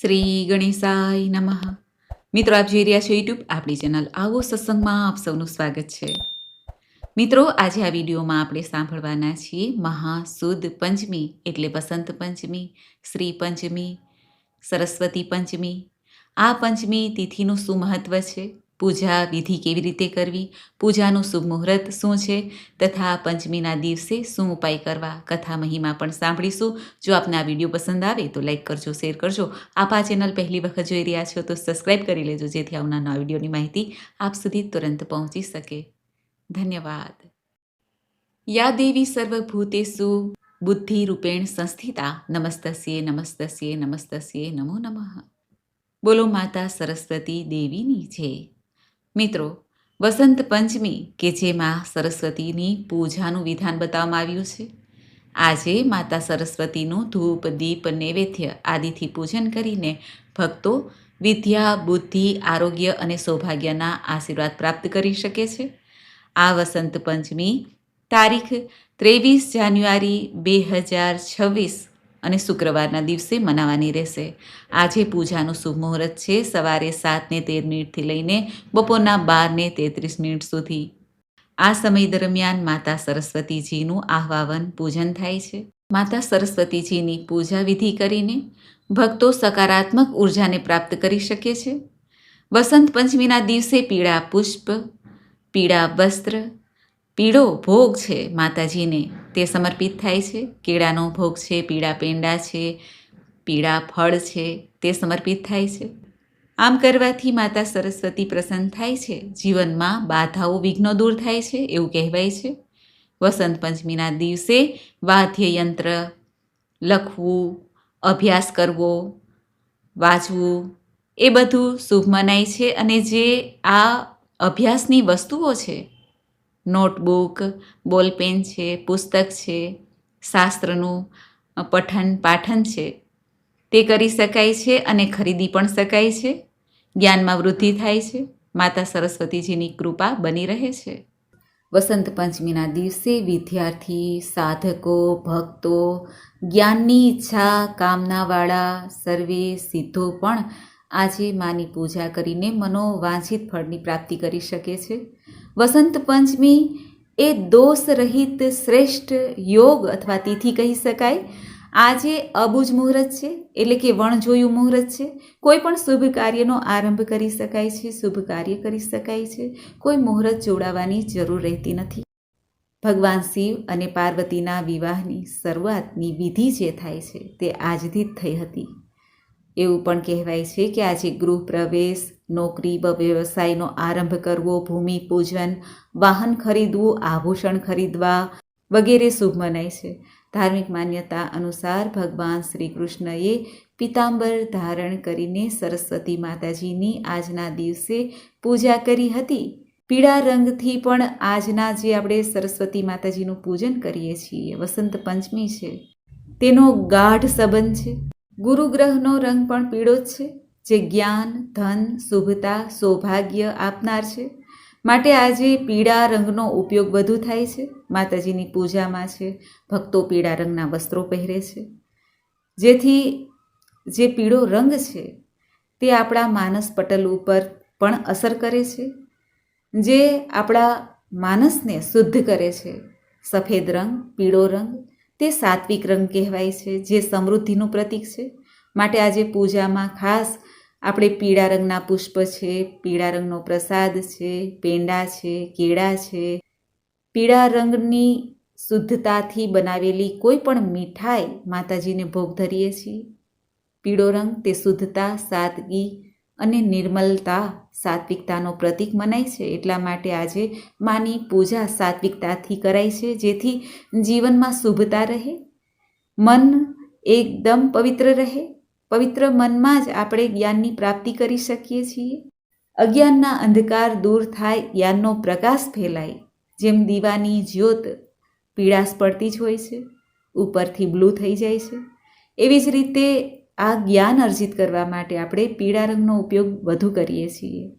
શ્રી ગણેશાય નમઃ. મિત્રો, આપ જોઈ રહ્યા છો યુટ્યુબ આપણી ચેનલ આવો સત્સંગમાં આપ સૌનું સ્વાગત છે. મિત્રો, આજે આ વિડીયોમાં આપણે સાંભળવાના છીએ મહાસુદ પંચમી, એટલે વસંત પંચમી, શ્રી પંચમી, સરસ્વતી પંચમી. આ પંચમી તિથિનું શું મહત્વ છે? પૂજા વિધિ કેવી રીતે કરવી? પૂજાનું શુભ મુહૂર્ત શું છે? તથા પંચમીના દિવસે શું ઉપાય કરવા? કથા મહિમા પણ સાંભળીશું. જો આપને આ વીડિયો પસંદ આવે તો લાઈક કરજો, શેર કરજો. આપ આ ચેનલ પહેલી વખત જોઈ રહ્યા છો તો સબસ્ક્રાઈબ કરી લેજો, જેથી આવનાર નવા વિડીયોની માહિતી આપ સુધી તુરંત પહોંચી શકે. ધન્યવાદ. યા દેવી સર્વભૂતેષુ બુદ્ધિરૂપેણ સંસ્થિતા નમસ્તસ્યે નમસ્તસ્યે નમસ્તસ્યે, નમો નમઃ. બોલો માતા સરસ્વતી દેવીની જય. મિત્રો, વસંત પંચમી, કે જેમાં સરસ્વતીની પૂજાનું વિધાન બતાવવામાં આવ્યું છે. આજે માતા સરસ્વતીનું ધૂપ, દીપ, નૈવેદ્ય આદિથી પૂજન કરીને ભક્તો વિદ્યા, બુદ્ધિ, આરોગ્ય અને સૌભાગ્યના આશીર્વાદ પ્રાપ્ત કરી શકે છે. આ વસંત પંચમી તારીખ ત્રેવીસ જાન્યુઆરી બે હજાર છવ્વીસ અને શુક્રવારના દિવસે મનાવવાની રહેશે. આજે પૂજાનું શુભ મુહૂર્ત છે. સવારે સાતને તેર મિનિટથી લઈને બપોરના બારને તેત્રીસ મિનિટ સુધી. આ સમય દરમિયાન માતા સરસ્વતીજીનું આહવાવન પૂજન થાય છે. માતા સરસ્વતીજીની પૂજા વિધિ કરીને ભક્તો સકારાત્મક ઉર્જાને પ્રાપ્ત કરી શકે છે. વસંત પંચમીના દિવસે પીળા પુષ્પ, પીળા વસ્ત્ર પીળો ભોગ છે માતાજીને. તે સમર્પિત થાય છે. કેળાનો ભોગ છે, પીળા પેંડા છે, પીળા ફળ છે, તે સમર્પિત થાય છે. આમ કરવાથી માતા સરસ્વતી પ્રસન્ન થાય છે. જીવનમાં બાધાઓ, વિઘ્નો દૂર થાય છે એવું કહેવાય છે. વસંત પંચમીના દિવસે વાદ્યયંત્ર લખવું, અભ્યાસ કરવો વાંચવું એ બધું શુભ મનાય છે. અને જે આ અભ્યાસની વસ્તુઓ છે નોટબુક, બોલપેન છે, પુસ્તક છે, શાસ્ત્રનું પઠન, પાઠન છે. તે કરી શકાય છે અને ખરીદી પણ શકાય છે. જ્ઞાનમાં વૃદ્ધિ થાય છે. માતા સરસ્વતીજીની કૃપા બની રહે છે. વસંત પંચમીના દિવસે વિદ્યાર્થી, સાધકો, ભક્તો, જ્ઞાનની ઈચ્છા, કામનાવાળા, સર્વે સિદ્ધો પણ આજે માની પૂજા કરીને મનોવાંછિત ફળની પ્રાપ્તિ કરી શકે છે. વસંત પંચમી એ દોષ રહિત શ્રેષ્ઠ યોગ અથવા તિથિ કહી શકાય. આજે અબુજ મુહૂર્ત છે, એટલે કે વણજોયું મુહૂર્ત છે. કોઈ પણ શુભ કાર્યનો આરંભ કરી શકાય છે, શુભ કાર્ય કરી શકાય છે. કોઈ મુહૂર્ત જોડાવાની જરૂર રહેતી નથી. ભગવાન શિવ અને પાર્વતીના વિવાહની શરૂઆતની વિધિ જે થાય છે, તે આજથી જ થઈ હતી. એવું પણ કહેવાય છે કે આજે ગૃહ પ્રવેશ નોકરી વ્યવસાયનો આરંભ કરવો, ભૂમિ પૂજન, વાહન ખરીદવું, આભૂષણ ખરીદવા વગેરે શુભ મનાય છે. ધાર્મિક માન્યતા અનુસાર ભગવાન શ્રી કૃષ્ણએ પિતાંબર ધારણ કરીને સરસ્વતી માતાજીની આજના દિવસે પૂજા કરી હતી. પીળા રંગથી પણ આજના જે આપણે સરસ્વતી માતાજીનું પૂજન કરીએ છીએ, વસંત પંચમી છે, તેનો ગાઢ સંબંધ છે. ગુરુ ગ્રહનો રંગ પણ પીળો જ છે, જે જ્ઞાન, ધન, શુભતા, સૌભાગ્ય આપનાર છે. માટે આજે પીળા રંગનો ઉપયોગ વધુ થાય છે. માતાજીની પૂજામાં છે, ભક્તો પીળા રંગના વસ્ત્રો પહેરે છે. જેથી જે પીળો રંગ છે, તે આપણા માનસ પટલ ઉપર પણ અસર કરે છે. જે આપણા માનસને શુદ્ધ કરે છે. સફેદ રંગ, પીળો રંગ તે સાત્વિક રંગ કહેવાય છે, જે સમૃદ્ધિનું પ્રતીક છે. માટે આજે પૂજામાં ખાસ આપણે પીળા રંગના પુષ્પ છે, પીળા રંગનો પ્રસાદ છે, પેંડા છે, કેળા છે. પીળા રંગની શુદ્ધતાથી બનાવેલી કોઈ પણ મીઠાઈ માતાજીને ભોગ ધરીએ છીએ. પીળો રંગ તે શુદ્ધતા, સાદગી અને નિર્મલતા સાત્વિકતાનો પ્રતીક મનાય છે. એટલા માટે આજે માની પૂજા સાત્વિકતાથી કરાય છે, જેથી જીવનમાં શુભતા રહે, મન એકદમ પવિત્ર રહે. પવિત્ર મનમાં જ આપણે જ્ઞાનની પ્રાપ્તિ કરી શકીએ છીએ. અજ્ઞાનના અંધકાર દૂર થાય, જ્ઞાનનો પ્રકાશ ફેલાય. જેમ દીવાની જ્યોત પીળાશ પડતી જ હોય છે, ઉપરથી બ્લુ થઈ જાય છે. એવી જ રીતે આ જ્ઞાન અર્જિત કરવા માટે આપણે પીળા રંગનો ઉપયોગ વધુ કરીએ છીએ.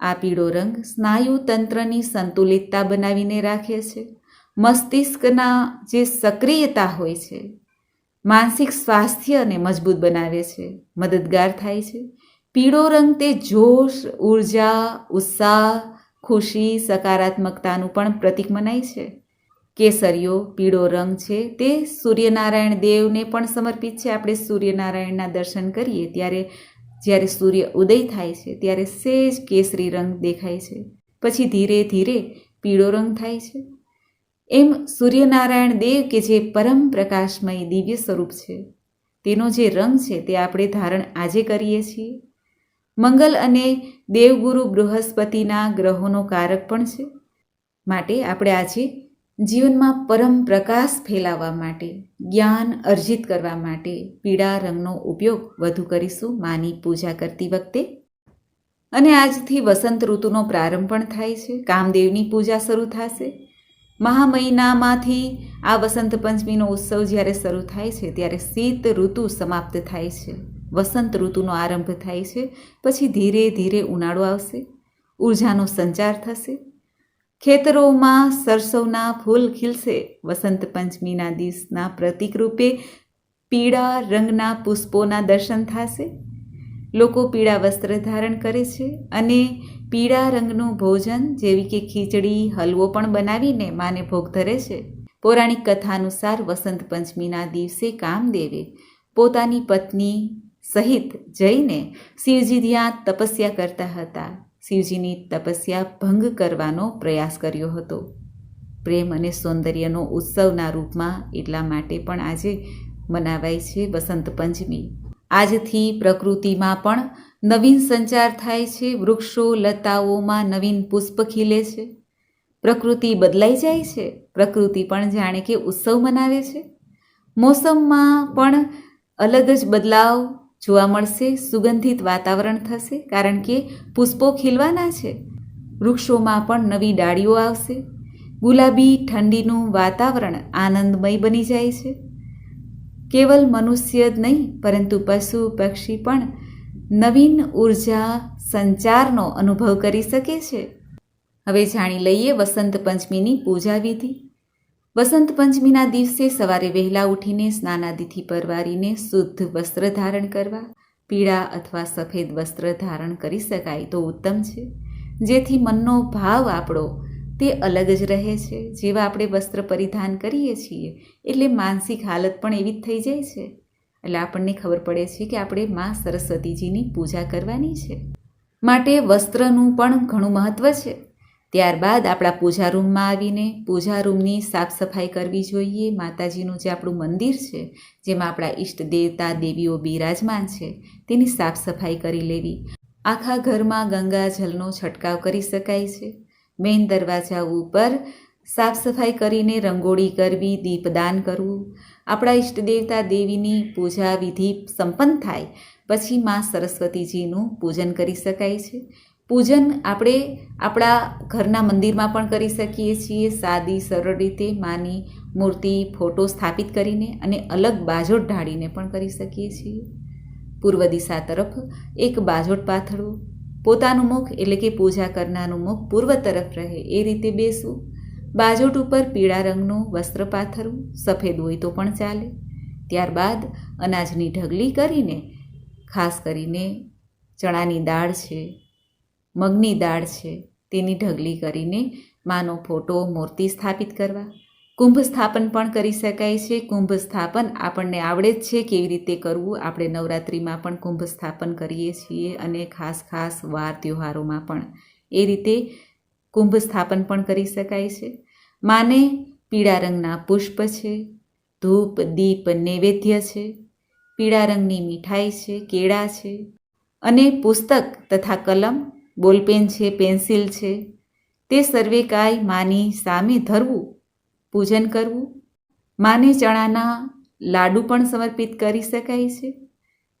આ પીળો રંગ સ્નાયુ તંત્રની સંતુલિતતા બનાવીને રાખે છે. મસ્તિષ્કના જે સક્રિયતા હોય છે, માનસિક સ્વાસ્થ્યને મજબૂત બનાવે છે, મદદગાર થાય છે. પીળો રંગ તે જોશ, ઊર્જા, ઉત્સાહ, ખુશી, સકારાત્મકતાનું પણ પ્રતીક મનાય છે. કેસરિયો પીળો રંગ છે, તે સૂર્યનારાયણ દેવને પણ સમર્પિત છે. આપણે સૂર્યનારાયણના દર્શન કરીએ ત્યારે જ્યારે સૂર્ય ઉદય થાય છે, ત્યારે સેજ કેસરી રંગ દેખાય છે. પછી ધીરે ધીરે પીળો રંગ થાય છે. એમ સૂર્યનારાયણ દેવ કે જે પરમ પ્રકાશમય દિવ્ય સ્વરૂપ છે, તેનો જે રંગ છે તે આપણે ધારણ આજે કરીએ છીએ. મંગલ અને દેવગુરુ બૃહસ્પતિના ગ્રહોનો કારક પણ છે. માટે આપણે આજે જીવનમાં પરમ પ્રકાશ ફેલાવવા માટે, જ્ઞાન અર્જિત કરવા માટે પીળા રંગનો ઉપયોગ વધુ કરીશું માની પૂજા કરતી વખતે. અને આજથી વસંત ઋતુનો પ્રારંભ પણ થાય છે. કામદેવની પૂજા શરૂ થશે. મહા મહિનામાંથી આ વસંત પંચમીનો ઉત્સવ જ્યારે શરૂ થાય છે, ત્યારે શીત ઋતુ સમાપ્ત થાય છે. વસંત ઋતુનો આરંભ થાય છે. પછી ધીરે ધીરે ઉનાળો આવશે. ઉર્જાનો સંચાર થશે. ખેતરોમાં સરસવના ફૂલ ખીલશે. વસંત પંચમીના દિવસના પ્રતિકરૂપે પીળા રંગના પુષ્પોના દર્શન થશે. લોકો પીળા વસ્ત્ર ધારણ કરે છે અને પીળા રંગનું ભોજન જેવી કે ખીચડી, હલવો પણ બનાવીને માને ભોગ ધરે છે. પૌરાણિક કથા અનુસાર વસંત પંચમીના દિવસે કામદેવે પોતાની પત્ની સહિત જઈને શિવજી ત્યાં તપસ્યા કરતા હતા. શિવજીની તપસ્યા ભંગ કરવાનો પ્રયાસ કર્યો હતો. પ્રેમ અને સૌંદર્યનો ઉત્સવના રૂપમાં એટલા માટે પણ આજે મનાવાય છે વસંત પંચમી. આજથી પ્રકૃતિમાં પણ નવીન સંચાર થાય છે, વૃક્ષો, લતાઓમાં નવીન પુષ્પ ખીલે છે. પ્રકૃતિ બદલાઈ જાય છે, પ્રકૃતિ પણ જાણે કે ઉત્સવ મનાવે છે. મોસમમાં પણ અલગ જ બદલાવ જોવા મળશે, સુગંધિત વાતાવરણ થશે, કારણ કે પુષ્પો ખીલવાના છે. વૃક્ષોમાં પણ નવી ડાળીઓ આવશે. ગુલાબી, ઠંડીનું વાતાવરણ આનંદમય બની જાય છે. કેવલ મનુષ્ય જ નહીં, પરંતુ પશુ, પક્ષી પણ નવીન ઊર્જા સંચારનો અનુભવ કરી શકે છે. હવે જાણી લઈએ વસંત પંચમીની પૂજા વિધિ વસંત પંચમીના દિવસે સવારે વહેલા ઉઠીને સ્નાનાદિથી પરવારીને શુદ્ધ વસ્ત્ર ધારણ કરવા, પીળા અથવા સફેદ વસ્ત્ર ધારણ કરી શકાય તો ઉત્તમ છે. જેથી મનનો ભાવ આપણો તે અલગ જ રહે છે. જેવા આપણે વસ્ત્ર પરિધાન કરીએ છીએ, એટલે માનસિક હાલત પણ એવી જ થઈ જાય છે. એટલે આપણને ખબર પડે છે કે આપણે મા સરસ્વતીજીની પૂજા કરવાની છે. માટે વસ્ત્રનું પણ ઘણું મહત્ત્વ છે. ત્યારબાદ આપણા પૂજા રૂમમાં આવીને પૂજા રૂમની સાફ સફાઈ કરવી જોઈએ. માતાજીનું જે આપણું મંદિર છે, જેમાં આપણા ઈષ્ટ દેવતા, દેવીઓ બિરાજમાન છે, તેની સાફ સફાઈ કરી લેવી. આખા ઘરમાં ગંગા જલનો છંટકાવ કરી શકાય છે. મેઇન દરવાજા ઉપર સાફ સફાઈ કરીને રંગોળી કરવી, દીપદાન કરવું. આપણા ઈષ્ટ દેવતા દેવીની પૂજા વિધિ સંપન્ન થાય, પછી મા સરસ્વતીજીનું પૂજન કરી શકાય છે. પૂજન આપણે આપણા ઘરના મંદિરમાં પણ કરી શકીએ છીએ. સાદી, સરળ રીતે માની મૂર્તિ, ફોટો સ્થાપિત કરીને અને અલગ બાજોટ ઢાળીને પણ કરી શકીએ છીએ. પૂર્વ દિશા તરફ એક બાજોટ પાથળો પોતાનું મુખ એટલે કે પૂજા કરનારનું મુખ પૂર્વ તરફ રહે એ રીતે બેસવું. બાજોટ ઉપર પીળા રંગનું વસ્ત્ર પાથરવું. સફેદ હોય તો પણ ચાલે. ત્યારબાદ અનાજની ઢગલી કરીને ખાસ કરીને ચણાની દાળ છે. મગની દાળ છે, તેની ઢગલી કરીને માનો ફોટો મૂર્તિ સ્થાપિત કરવા. કુંભ સ્થાપન પણ કરી શકાય છે. કુંભ સ્થાપન આપણને આવડે જ છે કેવી રીતે કરવું. આપણે નવરાત્રિમાં પણ કુંભ સ્થાપન કરીએ છીએ અને ખાસ ખાસ વાર તહેવારોમાં પણ. એ રીતે કુંભ સ્થાપન પણ કરી શકાય છે. માને પીળા રંગના પુષ્પ છે, ધૂપ, દીપ, નૈવેદ્ય છે, પીળા રંગની મીઠાઈ છે, કેળા છે અને પુસ્તક તથા કલમ બોલપેન છે, પેન્સિલ છે, તે સર્વે કાંઈ માની સામે ધરવું, પૂજન કરવું. માને ચણાના લાડુ પણ સમર્પિત કરી શકાય છે.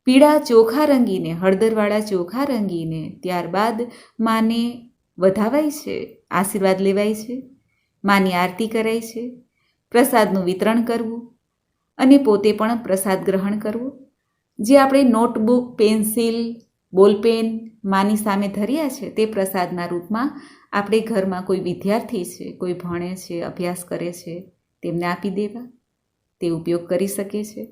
પીળા ચોખા રંગીને, હળદરવાળા ચોખા રંગીને ત્યારબાદ માને વધાવાય છે, આશીર્વાદ લેવાય છે. માની આરતી કરાય છે, પ્રસાદનું વિતરણ કરવું અને પોતે પણ પ્રસાદ ગ્રહણ કરવું. જે આપણે નોટબુક, પેન્સિલ બોલપેન માની સામે ધર્યા છે તે પ્રસાદના રૂપમાં આપણે ઘરમાં કોઈ વિદ્યાર્થી છે, કોઈ ભણે છે, અભ્યાસ કરે છે, તેમને આપી દેવા. તે ઉપયોગ કરી શકે છે.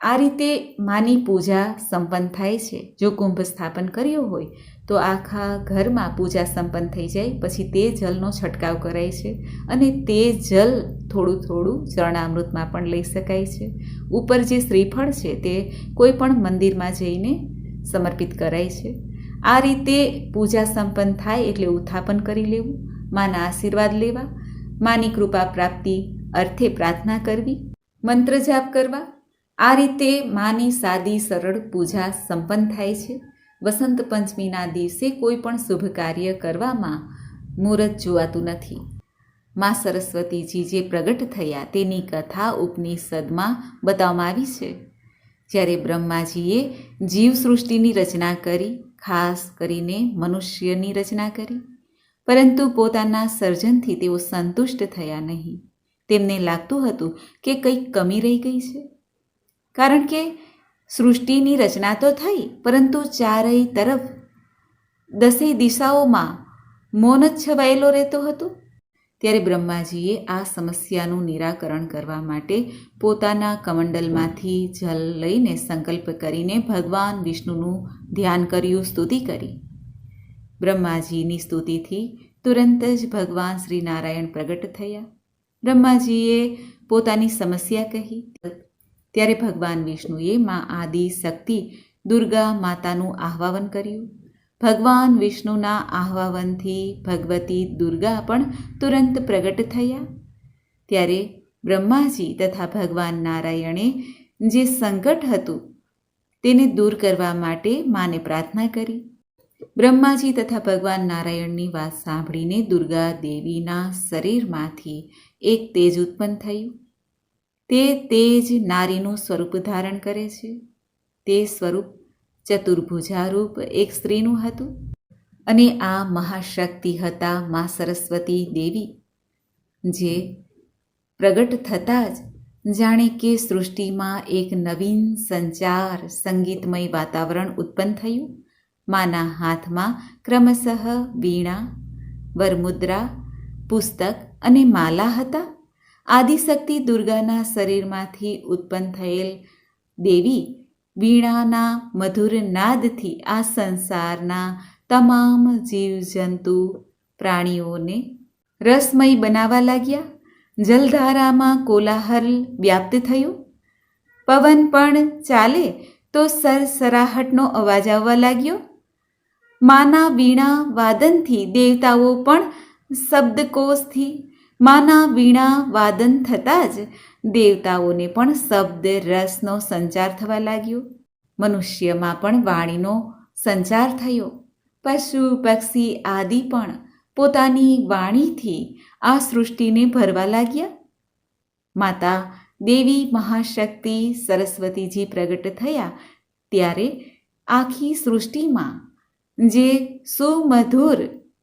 આ રીતે માની પૂજા સંપન્ન થાય છે. જો કુંભ સ્થાપન કર્યો હોય, તો આખા ઘરમાં પૂજા સંપન્ન થઈ જાય, પછી તે જલનો છંટકાવ કરાય છે અને તે જલ થોડું થોડું ચરણામૃતમાં પણ લઈ શકાય છે. ઉપર જે શ્રીફળ છે તે કોઈ પણ મંદિરમાં જઈને સમર્પિત કરાય છે. આ રીતે પૂજા સંપન્ન થાય એટલે ઉત્થાપન કરી લેવું, માના આશીર્વાદ લેવા, માની કૃપા પ્રાપ્તિ અર્થે પ્રાર્થના કરવી, મંત્ર જાપ કરવા. આ રીતે માની સાદી સરળ પૂજા સંપન્ન થાય છે. વસંત પંચમીના દિવસે કોઈ પણ શુભ કાર્ય કરવામાં મુહૂર્ત જોવાતું નથી. મા સરસ્વતીજી જે પ્રગટ થયા તેની કથા ઉપનિષદમાં બતાવવામાં આવી છે. જ્યારે બ્રહ્માજીએ જીવ સૃષ્ટિની રચના કરી, ખાસ કરીને મનુષ્યની રચના કરી. પરંતુ પોતાના સર્જનથી તેઓ સંતુષ્ટ થયા નહીં. તેમને લાગતું હતું કે કંઈક કમી રહી ગઈ છે. કારણ કે સૃષ્ટિની રચના તો થઈ, પરંતુ ચારેય તરફ દસેય દિશાઓમાં મૌન જ છવાયેલો રહેતો હતો. ત્યારે બ્રહ્માજીએ આ સમસ્યાનું નિરાકરણ કરવા માટે પોતાના કમંડલમાંથી જલ લઈને સંકલ્પ કરીને ભગવાન વિષ્ણુનું ધ્યાન કર્યું, સ્તુતિ કરી. બ્રહ્માજીની સ્તુતિથી તુરંત જ ભગવાન શ્રી નારાયણ પ્રગટ થયા. બ્રહ્માજીએ પોતાની સમસ્યા કહી. ત્યારે ભગવાન વિષ્ણુએ મા આદિ શક્તિ દુર્ગા માતાનું આહ્વાન કર્યું. ભગવાન વિષ્ણુના આહ્વાવનથી ભગવતી દુર્ગા પણ તુરંત પ્રગટ થયા. ત્યારે બ્રહ્માજી તથા ભગવાન નારાયણે જે સંકટ હતું તેને દૂર કરવા માટે માને પ્રાર્થના કરી. બ્રહ્માજી તથા ભગવાન નારાયણની વાત સાંભળીને દુર્ગા દેવીના શરીરમાંથી એક તેજ ઉત્પન્ન થયું. તે તેજ નારીનું સ્વરૂપ ધારણ કરે છે. તે સ્વરૂપ ચતુર્ભુજારૂપ એક સ્ત્રીનું હતું. અને આ મહાશક્તિ હતા મા સરસ્વતી દેવી, જે પ્રગટ થતાં જ જાણે કે સૃષ્ટિમાં એક નવીન સંચાર, સંગીતમય વાતાવરણ ઉત્પન્ન થયું. માના હાથમાં ક્રમશઃ વીણા, વરમુદ્રા, પુસ્તક અને માલા હતા. આદિશક્તિ દુર્ગાના શરીરમાંથી ઉત્પન્ન થયેલ દેવી વીણાના મધુર નાદથી આ સંસારના તમામ જીવજંતુ પ્રાણીઓને રસમય બનાવવા લાગ્યા. જલધારામાં કોલાહલ વ્યાપ્ત થયો. પવન પણ ચાલે તો સરસરાહટનો અવાજ આવવા લાગ્યો. માના વીણા વાદનથી દેવતાઓ પણ શબ્દકોશથી માના વીણા વાદન થતાં જ દેવતાઓને પણ શબ્દ રસનો સંચાર થવા લાગ્યો. મનુષ્યમાં પણ વાણીનો સંચાર થયો. પશુ, પક્ષી આદિ પણ પોતાની વાણીથી આ સૃષ્ટિને ભરવા લાગ્યા. માતા દેવી મહાશક્તિ સરસ્વતીજી પ્રગટ થયા ત્યારે આખી સૃષ્ટિમાં જે સુમધુર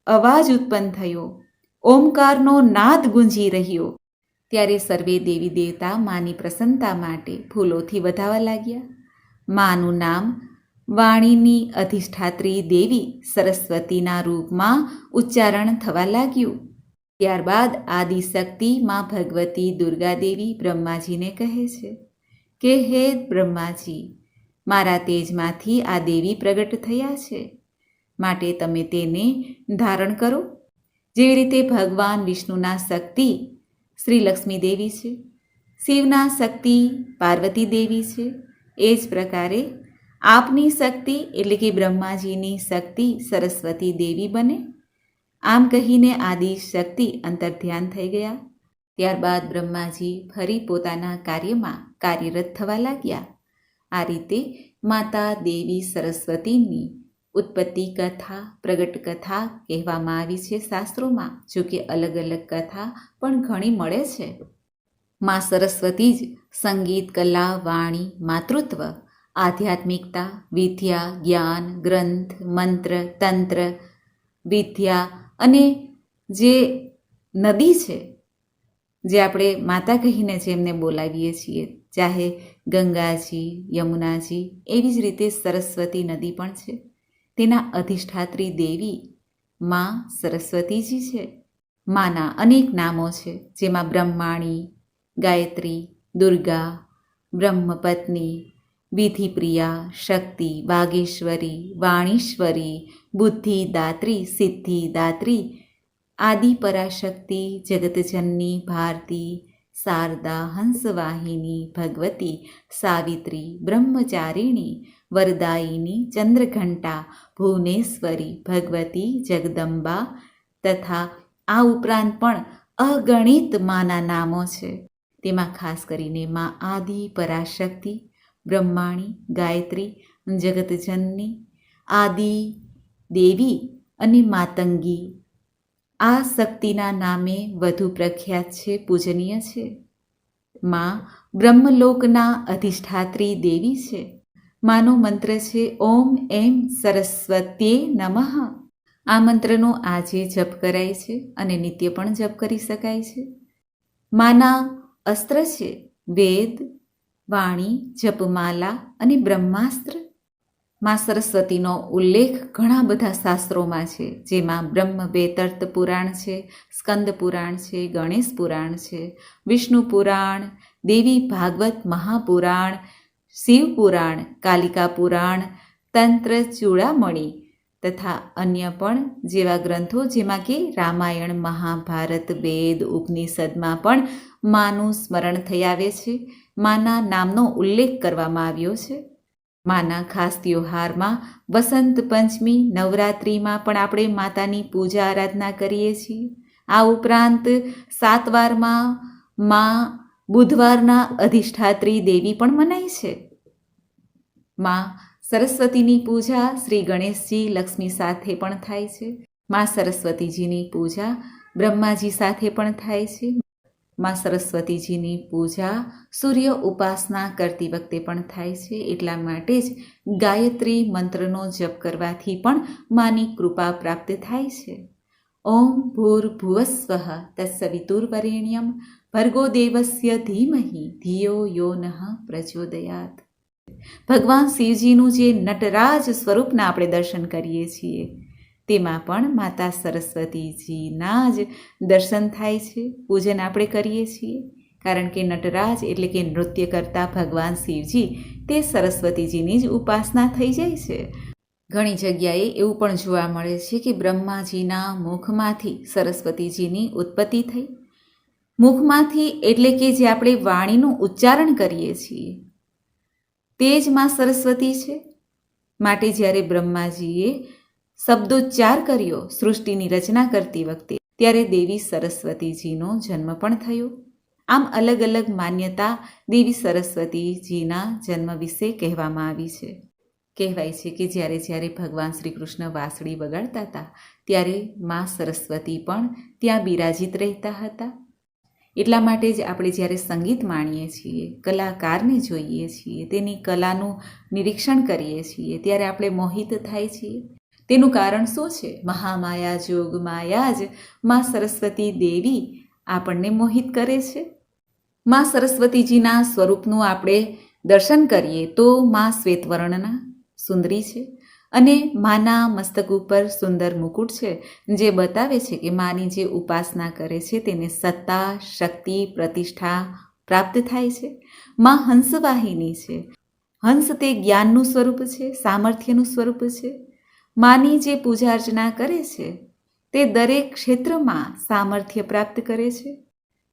અવાજ ઉત્પન્ન થયો, ઓમકારનો નાદ ગુંજી રહ્યો. ત્યારે સર્વે દેવી દેવતા માની પ્રસન્નતા માટે ફૂલોથી વધાવા લાગ્યા. માનું નામ વાણીની અધિષ્ઠાત્રી દેવી સરસ્વતીના રૂપમાં ઉચ્ચારણ થવા લાગ્યું. ત્યારબાદ આદિશક્તિ માં ભગવતી દુર્ગાદેવી બ્રહ્માજીને કહે છે, કે હે બ્રહ્માજી, મારા તેજમાંથી આ દેવી પ્રગટ થયા છે. માટે તમે તેને ધારણ કરો. જેવી રીતે ભગવાન વિષ્ણુના શક્તિ શ્રી લક્ષ્મી દેવી છે. શિવના શક્તિ પાર્વતી દેવી છે. એ જ પ્રકારે આપની શક્તિ એટલે કે બ્રહ્માજીની શક્તિ સરસ્વતી દેવી બને. આમ કહીને આદિ શક્તિ અંતર્ધ્યાન થઈ ગયા. ત્યારબાદ બ્રહ્માજી ફરી પોતાના કાર્યમાં કાર્યરત થવા લાગ્યા. આ રીતે માતા દેવી સરસ્વતીની ઉત્પત્તિ કથા, પ્રગટ કથા કહેવામાં આવી છે શાસ્ત્રોમાં, જો કે અલગ અલગ કથા પણ ઘણી મળે છે. મા સરસ્વતી જ સંગીત, કલા, વાણી, માતૃત્વ, આધ્યાત્મિકતા, વિદ્યા, જ્ઞાન, ગ્રંથ, મંત્ર, તંત્ર, વિદ્યા અને જે નદી છે, જે આપણે માતા કહીને જેમને બોલાવીએ છીએ, ચાહે ગંગાજી, યમુનાજી, એવી જ રીતે સરસ્વતી નદી પણ છે. તેના અધિષ્ઠાત્રી દેવી માં સરસ્વતીજી છે. માના અનેક નામો છે, જેમાં બ્રહ્માણી, ગાયત્રી, દુર્ગા, બ્રહ્મપત્ની, વિધિપ્રિયા, શક્તિ બાગેશ્વરી વાણીશ્વરી, બુદ્ધિદાત્રી, સિદ્ધિદાત્રી આદિ પરાશક્તિ જગતજનની, ભારતી શારદા હંસવાહિની ભગવતી સાવિત્રી બ્રહ્મચારિણી વરદાયિની ચંદ્રઘંટા ભુવનેશ્વરી ભગવતી જગદંબા તથા આ ઉપરાંત પણ અગણિત માના નામો છે. તેમાં ખાસ કરીને માં આદિ, પરાશક્તિ, બ્રહ્માણી, ગાયત્રી, જગતજનની, આદિ, દેવી અને માતંગી આ શક્તિના નામે વધુ પ્રખ્યાત છે, પૂજનીય છે. માં બ્રહ્મલોકના અધિષ્ઠાત્રી દેવી છે. માનો મંત્ર છે, ઓમ એમ સરસ્વત્યે નમઃ. આ મંત્રનો આજે જપ કરાય છે અને નિત્ય પણ જપ કરી શકાય છે. માના અસ્ત્ર છે, વેદ, વાણી, જપમાલા અને બ્રહ્માસ્ત્ર. માં સરસ્વતીનો ઉલ્લેખ ઘણા બધા શાસ્ત્રોમાં છે, જેમાં બ્રહ્મ વેતર્ત પુરાણ છે, સ્કંદ પુરાણ છે, ગણેશ પુરાણ છે, વિષ્ણુ પુરાણ, દેવી ભાગવત મહાપુરાણ, શિવ પુરાણ, કાલિકા પુરાણ, તંત્ર ચૂડામણી તથા અન્ય પણ જેવા ગ્રંથો જેમાં કે રામાયણ, મહાભારત, વેદ, ઉપનિષદમાં પણ માનું સ્મરણ થઈ આવે છે. માના નામનો ઉલ્લેખ કરવામાં આવ્યો છે. માના ખાસ તહેવારમાં વસંત પંચમી, નવરાત્રિમાં પણ આપણે માતાની પૂજા આરાધના કરીએ છીએ. આ ઉપરાંત સાતવારમાં માં બુધવારના અધિષ્ઠાત્રી દેવી પણ મનાય છે. માં સરસ્વતીની પૂજા શ્રી ગણેશજી લક્ષ્મી સાથે પણ થાય છે. માં સરસ્વતીજીની પૂજા બ્રહ્માજી સાથે પણ થાય છે. માં સરસ્વતીજીની પૂજા સૂર્ય ઉપાસના કરતી વખતે પણ થાય છે. એટલા માટે જ ગાયત્રી મંત્રનો જપ કરવાથી પણ માની કૃપા પ્રાપ્ત થાય છે. ઓમ ભૂર્ભુવસ્વ તત્સવિતુર્વરેણ્યમ ભર્ગો દેવસ્ય ધીમહી ધિયો યો નઃ પ્રચોદયાત. ભગવાન શિવજીનું જે નટરાજ સ્વરૂપના આપણે દર્શન કરીએ છીએ તેમાં પણ માતા સરસ્વતીજીના જ દર્શન થાય છે, પૂજન આપણે કરીએ છીએ. કારણ કે નટરાજ એટલે કે નૃત્ય કરતા ભગવાન શિવજી તે સરસ્વતીજીની જ ઉપાસના થઈ જાય છે. ઘણી જગ્યાએ એવું પણ જોવા મળે છે કે બ્રહ્માજીના મુખમાંથી સરસ્વતીજીની ઉત્પત્તિ થઈ. મુખમાંથી એટલે કે જે આપણે વાણીનું ઉચ્ચારણ કરીએ છીએ. તે જ માં સરસ્વતી છે. માટે જ્યારે બ્રહ્માજીએ શબ્દોચ્ચાર કર્યો, સૃષ્ટિની રચના કરતી વખતે. ત્યારે દેવી સરસ્વતીજીનો જન્મ પણ થયો. આમ અલગ અલગ માન્યતા દેવી સરસ્વતીજીના જન્મ વિશે કહેવામાં આવી છે. કહેવાય છે કે જ્યારે જ્યારે ભગવાન શ્રી કૃષ્ણ વાંસળી વગાડતા હતા, ત્યારે મા સરસ્વતી પણ ત્યાં બિરાજિત રહેતા હતા. એટલા માટે જ આપણે જ્યારે સંગીત માણીએ છીએ, કલાકારને જોઈએ છીએ, તેની કલાનું નિરીક્ષણ કરીએ છીએ, ત્યારે આપણે મોહિત થાય છીએ. તેનું કારણ શું છે? મહામાયા જોગ માયા જ માં સરસ્વતી દેવી આપણને મોહિત કરે છે. માં સરસ્વતીજીના સ્વરૂપનું આપણે દર્શન કરીએ તો માં શ્વેતવર્ણના સુંદરી છે અને માના મસ્તક ઉપર સુંદર મુકુટ છે, જે બતાવે છે કે માની જે ઉપાસના કરે છે તેને સત્તા, શક્તિ, પ્રતિષ્ઠા પ્રાપ્ત થાય છે. માં હંસવાહિની છે. હંસ તે જ્ઞાનનું સ્વરૂપ છે, સામર્થ્યનું સ્વરૂપ છે. માની જે પૂજા અર્ચના કરે છે, તે દરેક ક્ષેત્રમાં સામર્થ્ય પ્રાપ્ત કરે છે.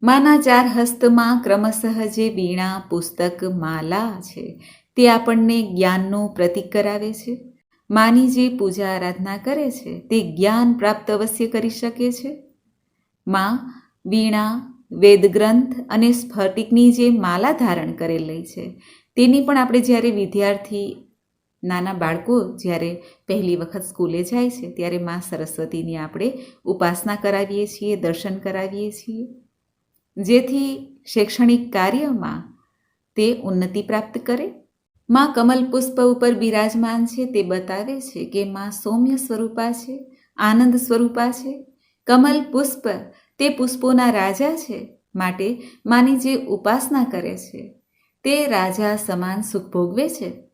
માના ચાર હસ્તમાં ક્રમશઃ જે વીણા પુસ્તક, માલા છે, તે આપણને જ્ઞાનનું પ્રતીક કરાવે છે. માની જે પૂજા આરાધના કરે છે, તે જ્ઞાન પ્રાપ્ત અવશ્ય કરી શકે છે. માં વીણા વેદગ્રંથ અને સ્ફટિકની જે માલા ધારણ કરેલી છે, તેની પણ આપણે જ્યારે વિદ્યાર્થી નાના બાળકો જ્યારે પહેલી વખત સ્કૂલે જાય છે, ત્યારે મા સરસ્વતીની આપણે ઉપાસના કરાવીએ છીએ, દર્શન કરાવીએ છીએ. જેથી શૈક્ષણિક કાર્યમાં તે ઉન્નતિ પ્રાપ્ત કરે. મા કમલ પુષ્પ ઉપર બિરાજમાન છે, તે બતાવે છે કે મા સૌમ્ય સ્વરૂપા છે, આનંદ સ્વરૂપા છે. કમલ પુષ્પ તે પુષ્પોના રાજા છે, માટે માની જે ઉપાસના કરે છે, તે રાજા સમાન સુખ ભોગવે છે.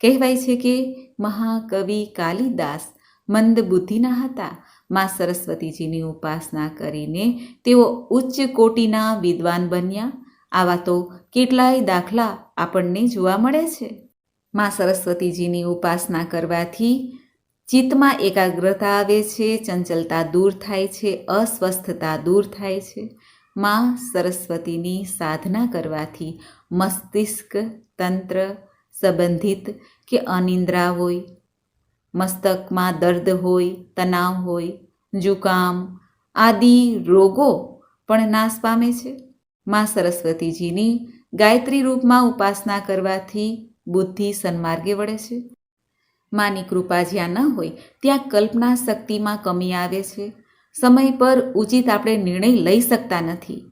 કહેવાય છે કે મહાકવિ કાલિદાસ મંદ બુદ્ધિના હતા. માં સરસ્વતીજીની ઉપાસના કરીને તેઓ ઉચ્ચ કોટીના વિદ્વાન બન્યા. આવા તો કેટલાય દાખલા આપણને જોવા મળે છે. માં સરસ્વતીજીની ઉપાસના કરવાથી ચિત્તમાં એકાગ્રતા આવે છે, ચંચલતા દૂર થાય છે, અસ્વસ્થતા દૂર થાય છે. માં સરસ્વતીની સાધના કરવાથી મસ્તિષ્ક તંત્ર સંબંધિત કે અનિંદ્રા હોય, મસ્તકમાં દર્દ હોય, તણાવ હોય, જુકામ આદિ રોગો પણ નાશ પામે છે. માં સરસ્વતીજીની ગાયત્રી રૂપમાં ઉપાસના કરવાથી બુદ્ધિ સન્માર્ગે વળે છે. માની કૃપા જ્યાં ન હોય, ત્યાં કલ્પના શક્તિમાં કમી આવે છે. સમય પર ઉચિત આપણે નિર્ણય લઈ શકતા નથી.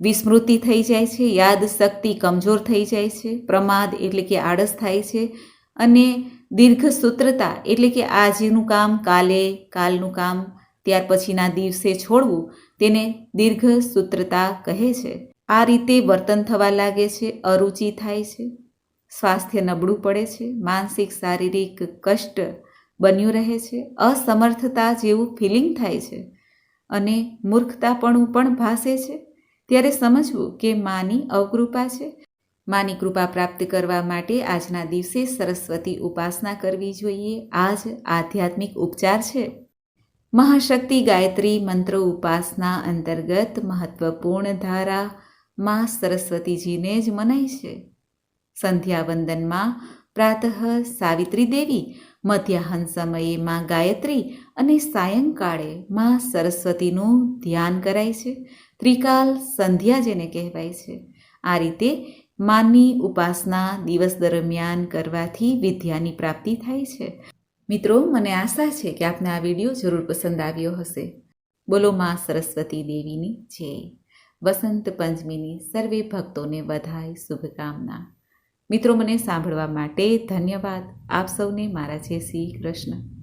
વિસ્મૃતિ થઈ જાય છે, યાદ શક્તિ કમજોર થઈ જાય છે, પ્રમાદ એટલે કે આળસ થાય છે અને દીર્ઘસૂત્રતા એટલે કે આજનું કામ, કાલે, કાલનું કામ, ત્યાર પછીના દિવસે છોડવું તેને દીર્ઘસૂત્રતા કહે છે. આ રીતે વર્તન થવા લાગે છે, અરુચિ થાય છે, સ્વાસ્થ્ય નબળું પડે છે, માનસિક, શારીરિક કષ્ટ બન્યું રહે છે, અસમર્થતા જેવું ફિલિંગ થાય છે અને મૂર્ખતાપણું પણ ભાસે છે. ત્યારે સમજવું કે માની અવકૃપા છે. માની કૃપા પ્રાપ્ત કરવા માટે આજના દિવસે સરસ્વતી ઉપાસના કરવી જોઈએ. આ જ આધ્યાત્મિક ઉપચાર છે. મહાશક્તિ ગાયત્રી મંત્ર ઉપાસના અંતર્ગત મહત્વપૂર્ણ ધારા માં સરસ્વતીજીને જ મનાય છે. સંધ્યા વંદનમાં પ્રાતઃ સાવિત્રી દેવી, મધ્યાહન સમયે માં ગાયત્રી અને સાયંકાળે માં સરસ્વતીનું ધ્યાન કરાય છે. ત્રિકાલ સંધ્યા જેને કહેવાય છે. આ રીતે માની ઉપાસના દિવસ દરમિયાન કરવાથી વિદ્યાની પ્રાપ્તિ થાય છે. મિત્રો, મને આશા છે કે આપને આ વીડિયો જરૂર પસંદ આવ્યો હશે. બોલો માં સરસ્વતી દેવીની જય. વસંત પંચમીની સર્વે ભક્તોને વધાય શુભકામના. મિત્રો, મને સાંભળવા માટે ધન્યવાદ. આપ સૌને મારા છે શ્રી કૃષ્ણ.